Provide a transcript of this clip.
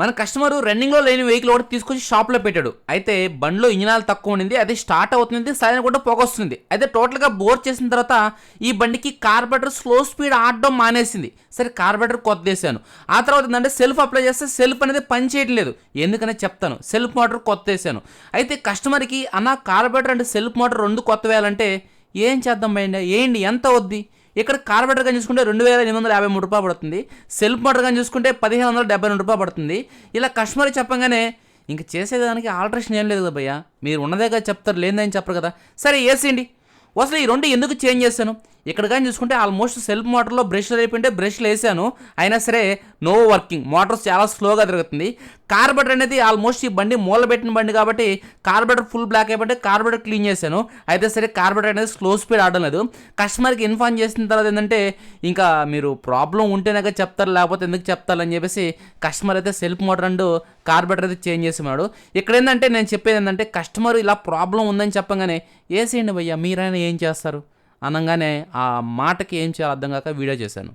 మన కస్టమర్ రన్నింగ్లో లేని వెహికల్ ఒకటి తీసుకొచ్చి షాప్లో పెట్టాడు. అయితే బండిలో ఇంజనాలు తక్కువ ఉండింది అది స్టార్ట్ అవుతుంది సరైన కూడా పొగ వస్తుంది అయితే టోటల్గా బోర్ చేసిన తర్వాత ఈ బండికి కార్బరేటర్ స్లో స్పీడ్ ఆడడం మానేసింది. సరే కార్బరేటర్ కొత్త వేసాను ఆ తర్వాత ఏంటంటే సెల్ఫ్ అప్లై చేస్తే సెల్ఫ్ అనేది పని చేయడం లేదు ఎందుకనే చెప్తాను సెల్ఫ్ మోటార్ కొత్త వేసాను అయితే కస్టమర్కి అన్న కార్బరేటర్ అంటే సెల్ఫ్ మోటార్ రెండు కొత్త వేయాలంటే ఏం చేద్దాం భయండి ఏంటి ఎంత వద్ది ఇక్కడ కార్బరేటర్ కానీ చూసుకుంటే రెండు వేల ఎనిమిది వందల యాభై మూడు రూపాయలు పడుతుంది. సెల్ఫ్ మోటార్ కానీ చూసుకుంటే పదిహేను వందల డెబ్బై రెండు రూపాయలు పడుతుంది. ఇలా కస్టమర్ చెప్పగానే ఇంక చేసేదానికి ఆల్టరేషన్ ఏం లేదు కదా భయ్యా. మీరు ఉన్నదే కదా చెప్తారు లేదని చెప్పరు కదా. సరే వేసేయండి అసలు ఈ రెండు ఎందుకు చేంజ్ చేశాను? ఇక్కడ కానీ చూసుకుంటే ఆల్మోస్ట్ సెల్ఫ్ మోటార్లో బ్రష్లు అయిపోయింటే బ్రష్లు వేసాను. అయినా సరే నో వర్కింగ్ మోటార్ చాలా స్లోగా తిరుగుతుంది. కార్బరేటర్ అనేది ఆల్మోస్ట్ ఈ బండి మూల పెట్టిన బండి కాబట్టి కార్బరేటర్ ఫుల్ బ్లాక్ అయిపోతే కార్బరేటర్ క్లీన్ చేశాను. అయితే సరే కార్బెటర్ అనేది స్లో స్పీడ్ ఆడడం లేదు. కస్టమర్కి ఇన్ఫార్మ్ చేసిన తర్వాత ఏంటంటే ఇంకా మీరు ప్రాబ్లం ఉంటేనే చెప్తారు లేకపోతే ఎందుకు చెప్తారని చెప్పేసి కస్టమర్ అయితే సెల్ఫ్ మోటార్ అండ్ కార్బెటర్ అయితే చేంజ్ చేసేవాడు. ఇక్కడ ఏంటంటే నేను చెప్పేది ఏంటంటే కస్టమర్ ఇలా ప్రాబ్లం ఉందని చెప్పగానే వేసేయండి భయ్యా? మీరైనా ఏం చేస్తారు? అనగానే ఆ మాటకి ఏం చేయాలో అర్థం కాక వీడియో చేశాను.